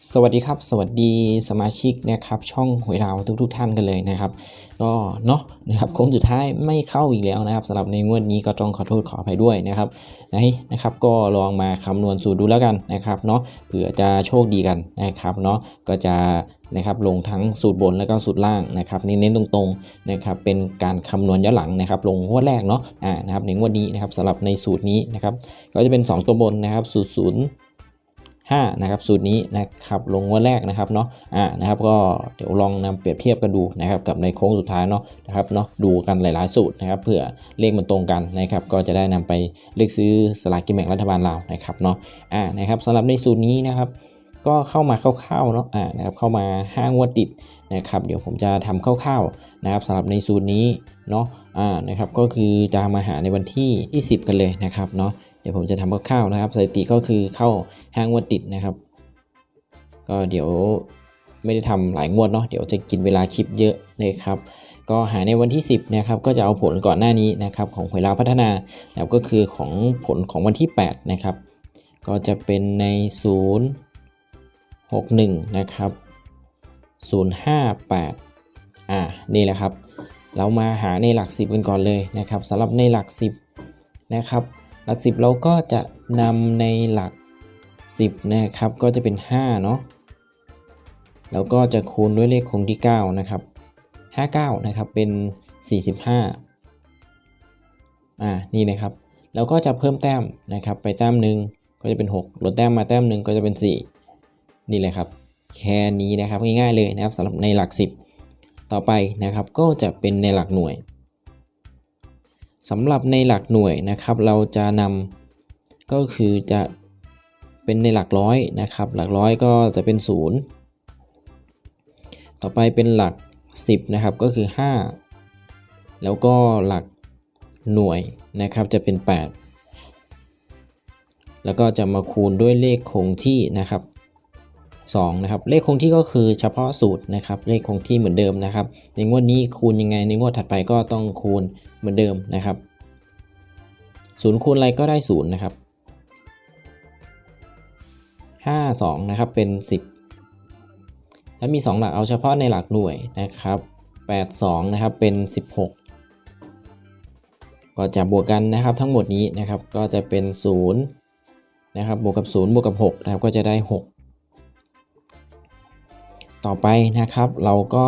สวัสดีครับ สวัสดีสมาชิกนะครับ ช่องหวยเราทุกทุกๆท่านกันเลยนะครับ ก็เนาะนะครับโค้งสุดท้ายไม่เข้าอีกแล้วนะครับสำหรับในงวดนี้ก็ต้องขอโทษขออภัยด้วยนะครับนะนะครับก็ลองมาคำนวณสูตรดูแล้วกันนะครับเนาะเผื่อจะโชคดีกันนะครับเนาะก็จะนะครับลงทั้งสูตรบนแล้วก็สูตรล่างนะครับเน้นตรงๆนะครับเป็นการคำนวณย้อนหลังนะครับ ลงงวดแรกเนาะอ่านะครับในงวดนี้นะครับสำหรับในสูตรนี้นะครับก็จะเป็น 2 ตัวบนนะครับสูตรศูนย์ 5นะครับสูตรนี้นะครับลงงวันแรกนะครับเนาะอ่านะครับก็เดี๋ยวลองนำเปรียบเทียบกันดูนะครับกับในโค้งสุดท้ายเนาะนะครับเนาะดูกันหลายๆสูตรนะครับเผื่อเลขมันตรงกันนะครับก็จะได้นำไปเลือกซื้อสลากกินแบ่งรัฐบาลเรานะครับเนาะอ่านะครับสำหรับในสูตรนี้นะครับก็เข้ามาคร่าวๆเนาะอ่านะครับเข้ามา5งวดติดนะครับเดี๋ยวผมจะทำคร่าวๆนะครับสำหรับในสูตรนี้เนาะอ่านะครับก็คือจะมาหาในวันที่ 20 กันเลยนะครับเนาะ เดี๋ยวผมจะทำคร่าวๆนะครับสถิติก็คือเข้าห้างวดติดนะครับ ก็เดี๋ยวไม่ได้ทำหลายงวดเนาะเดี๋ยวจะกินเวลาคลิปเยอะนะครับก็หาในวันที่ 10นะครับก็จะเอาผลก่อนหน้านี้นะครับของหวยลาวพัฒนาแล้วก็คือของผลของวันที่ 8 นะครับ ก็จะเป็นใน 0 6 1 นะครับ 058 อ่านี่แหละครับ เรามาหาในหลัก 10 กันก่อนเลยนะครับสำหรับในหลัก 10 นะครับ หลัก 10 เราก็จะนำในหลัก 10 นะครับ ก็จะเป็น5เนาะแล้วก็จะคูณด้วยเลขคงที่ 9 นะครับ 59 นะครับ เป็น 45 อ่า นี่นะครับ แล้วก็จะเพิ่มแต้มนะครับ ไปแต้มหนึ่งก็จะเป็น 6 ลดแต้มมาแต้มหนึ่งก็จะเป็น 4 นี่เลยครับ แค่นี้นะครับง่ายๆเลยนะครับสำหรับในหลัก 10 ต่อไปนะครับ ก็จะเป็นในหลักหน่วย สำหรับในหลักหน่วยนะครับ เราจะนำก็คือจะเป็นในหลักร้อยนะครับ หลักร้อยก็จะเป็น 0 ต่อไปเป็นหลัก 10นะครับก็คือ 5 แล้วก็หลักหน่วยนะครับจะเป็น 8 แล้วก็จะมาคูณด้วยเลขคงที่นะครับ 2นะครับเลขคงที่ก็คือเฉพาะสูตรนะครับเลขคงที่เหมือนเดิมนะครับ ในงวดนี้คูณยังไงในงวดถัดไปก็ต้องคูณเหมือนเดิมนะครับศูนย์คูณอะไรก็ได้ศูนย์นะครับ5 2นะครับเป็น 10 ถ้ามี 2 หลักเอาเฉพาะในหลักหน่วยนะครับ8 2นะครับเป็น 16ก็จะบวกกันนะครับทั้งหมดนี้นะครับก็จะเป็น 0 นะครับบวกกับ 0 บวกกับ6นะครับก็จะได้ 6 ต่อไปนะครับ เราก็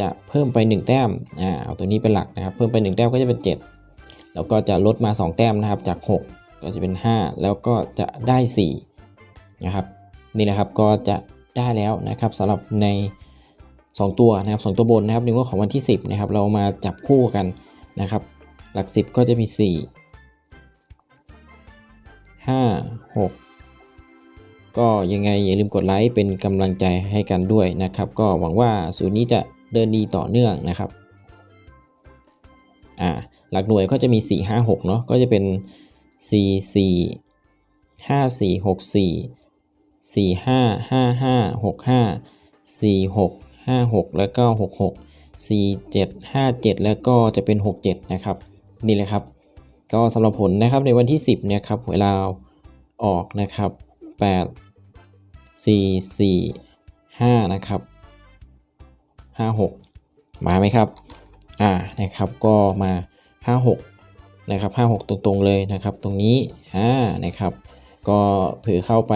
จะเพิ่มไป1แต้มอ่าเอาตัวนี้เป็นหลักนะครับ เพิ่มไป 1 แต้มก็จะเป็น 7 แล้วก็จะลดมา 2 แต้มนะครับจาก 6 ก็จะเป็น 5 แล้วก็จะได้4นะครับนี่นะครับก็จะได้แล้วนะครับสำหรับใน 2 ตัวนะครับ2ตัวบนนะครับในงวดของวันที่ 10นะครับเรามาจับคู่กันนะครับ หลัก 10 ก็จะมี 4 5 6 ก็ยังไงอย่าลืมกดไลค์เป็นกำลังใจให้กันด้วยนะครับ ก็หวังว่าสูตรนี้จะเดินดีต่อเนื่องนะครับอ่าหลักหน่วยก็จะมี 4 5 6เนาะก็จะเป็น 4 4 5 4 6 4 4 5 5 5 6 5 4 6 5 6 แล้วก็ 6 6 4 7 5 7 แล้วก็จะเป็น 6 7 นะครับ นี่เลยครับ ก็สำหรับผลนะครับในวันที่ 10เนี่ยครับเวลาออกนะครับ 8 4 4 5 นะครับ 5 6 มาไหมครับ อ่า นะครับ ก็มา 5 6 นะครับ 5 6 ตรงๆเลยนะครับ ตรงนี้ อ่า นะครับ ก็เผือเข้าไป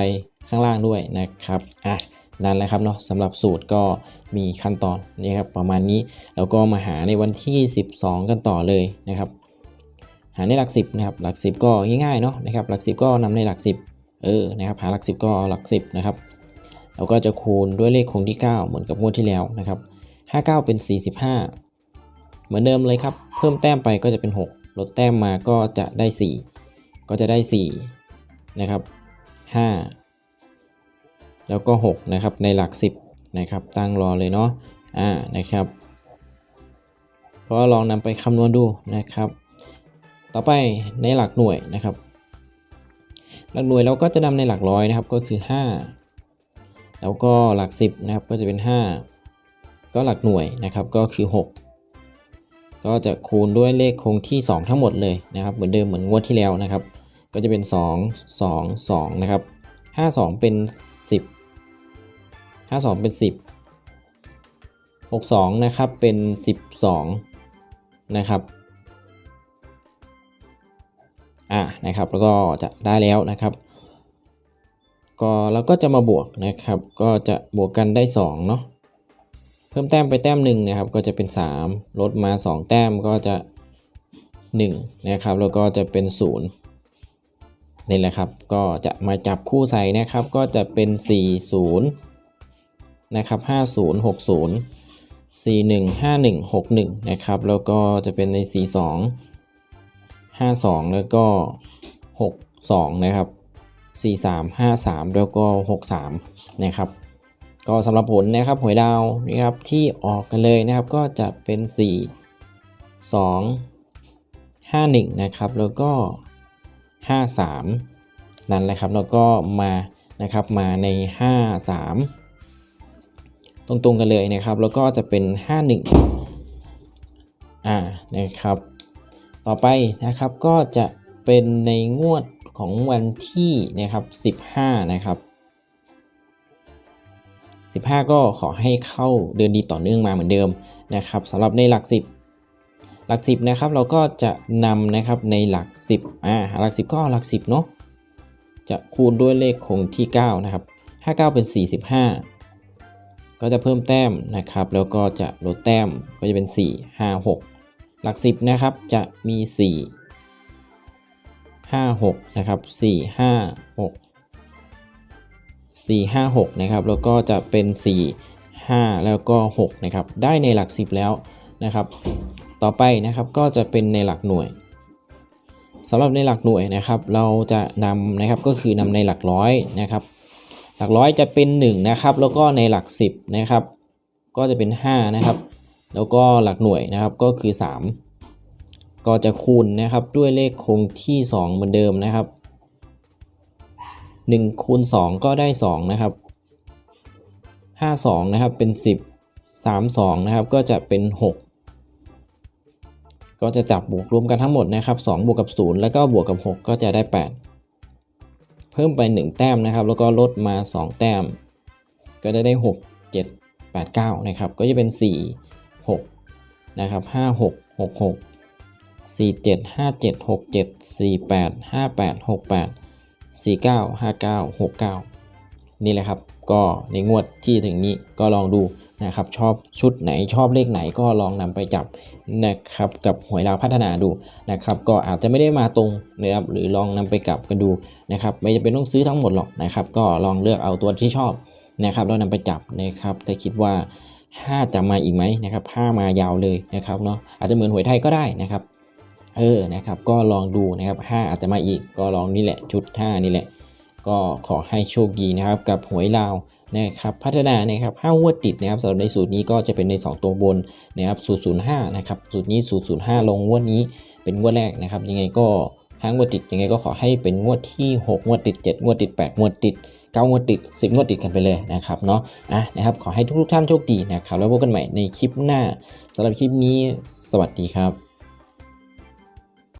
ข้างล่างด้วยนะครับ อะนั่นแหละครับเนาะสำหรับสูตรก็มีขั้นตอนนี่ครับประมาณนี้แล้วก็มาหาในวันที่ 12 กันต่อเลยนะครับ หาในหลัก 10นะครับหลัก 10 ก็ง่ายๆเนาะนะครับหลัก 10 ก็นำในหลัก 10เออนะครับหาหลัก 10 ก็หลัก 10นะครับ เราก็จะคูณด้วยเลขคงที่ 9 เหมือนกับงวดที่แล้วนะครับ 59 เป็น 45 เหมือนเดิมเลยครับ เพิ่มแต้มไปก็จะเป็น 6 ลดแต้มมาก็จะได้ 4 ก็จะได้ 4 นะครับ 5 แล้วก็ 6 นะครับ ในหลัก 10 นะครับ ตั้งรอเลยเนาะ อ่า นะครับ ก็ลองนำไปคำนวณดูนะครับ ต่อไปในหลักหน่วยนะครับ หลักหน่วยเราก็จะนำในหลักร้อยนะครับ ก็คือ 5 แล้วก็หลัก 10นะครับก็จะเป็น 5 ก็หลักหน่วยนะครับก็คือ 6 ก็จะคูณด้วยเลขคงที่ 2 ทั้งหมดเลยนะครับเหมือนเดิมเหมือนงวดที่แล้วนะครับ ก็จะเป็น 2 2 2นะครับ52 เป็น 10 52 เป็น 10 62นะครับเป็น 12นะครับอะนะครับแล้วก็จะได้แล้วนะครับ ก็เราก็จะมาบวกนะครับ ก็จะบวกกันได้2เนาะเพิ่มแต้มไปแต้มหนึ่งนะครับ ก็จะเป็น 3 ลดมา 2 แต้มก็จะ1นะครับแล้วก็จะเป็น 0 นี่แหละครับ ก็จะมาจับคู่ใส่นะครับ ก็จะเป็น 40นะครับ50 60 41 51 61นะครับ แล้วก็จะเป็นใน 42 52 แล้วก็ 62 นะครับ 43 53 แล้วก็ 63 นะครับ ก็สำหรับผลนะครับหวยดาวนะครับที่ออกกันเลยนะครับก็จะเป็น 4 2 5 1 นะครับ แล้วก็ 53 นั่นแหละครับแล้วก็มานะครับมาใน 53 ตรงๆกันเลยนะครับ แล้วก็จะเป็น 51อ่านะครับ ต่อไปนะครับก็จะเป็นในงวด ของวันที่นะครับ15 นะครับ 15 ก็ขอให้เข้าเดือนดีต่อเนื่องมาเหมือนเดิมนะครับสำหรับในหลัก 10 หลัก 10 นะครับ เราก็จะนำนะครับในหลัก 10อ่าหลัก 10 ก็เอาหลัก 10 เนาะจะคูณด้วยเลขคงที่ 9 นะครับ 59 เป็น 45 ก็จะเพิ่มแต้มนะครับ แล้วก็จะลดแต้มก็จะเป็น 4 5 6 หลัก 10 นะครับ จะมี 4 5 6นะครับ4 5 6 4 5 6นะครับแล้วก็จะเป็น 4 5 แล้วก็6นะครับได้ในหลัก 10 แล้วนะครับ ต่อไปนะครับก็จะเป็นในหลักหน่วยสำหรับในหลักหน่วยนะครับ เราจะนำนะครับก็คือนำในหลักร้อยนะครับหลักร้อยจะเป็น 1 นะครับ แล้วก็ในหลัก 10 นะครับ ก็จะเป็น 5 นะครับ แล้วก็หลักหน่วยนะครับก็คือ 3 ก็จะคูณนะครับด้วยเลขคงที่ 2 เหมือนเดิมนะครับ1คูณ2ก็ได้ 2 นะครับ 52 นะครับเป็น 10 32 นะครับก็จะเป็น 6 ก็จะจับบวกรวมกันทั้งหมดนะครับ2บวกกับ 0 แล้วก็บวกกับ 6 ก็จะได้ 8 เพิ่มไป 1 แต้มนะครับ แล้วก็ลดมา 2 แต้ม ก็จะได้ 6 7 8 9 นะครับ ก็จะเป็น 4 6 นะครับ 5 6 6 6 4 7 5 7 6 7 4 8 5 8 6 8 4 9 5 9 6 9 นี่แหละครับ ก็ในงวดที่ถึงนี้ก็ลองดูนะครับชอบชุดไหนชอบเลขไหนก็ลองนำไปจับนะครับกับหวยดาวพัฒนาดูนะครับก็อาจจะไม่ได้มาตรงนะครับหรือลองนำไปกลับกันดูนะครับไม่จำเป็นต้องซื้อทั้งหมดหรอกนะครับก็ลองเลือกเอาตัวที่ชอบนะครับแล้วนำไปจับนะครับแต่คิดว่า 5 จะมาอีกไหมนะครับ5มายาวเลยนะครับเนาะอาจจะเหมือนหวยไทยก็ได้นะครับ เออนะครับก็ลองดูนะครับ5อาจจะมาอีกก็ลองนี่แหละชุด5นี่แหละ ก็ขอให้โชคดีนะครับกับหวยลาวนะครับพัฒนานะครับ5งวดติดนะครับสำหรับในสูตรนี้ก็จะเป็นใน 2 ตัวบนนะครับสูตร05นะครับสูตรนี้สูตร05 ลงงวดนี้เป็นงวดแรกนะครับ ยังไงก็ห้างวดติดยังไงก็ขอให้เป็นงวดที่ 6 งวดติด 7 งวดติด 8 งวดติด9งวดติด 10 งวดติดกันไปเลยนะครับเนาะอะนะครับขอให้ทุกๆท่านโชคดีนะครับ แล้วพบกันใหม่ในคลิปหน้าสำหรับคลิปนี้ สวัสดีครับ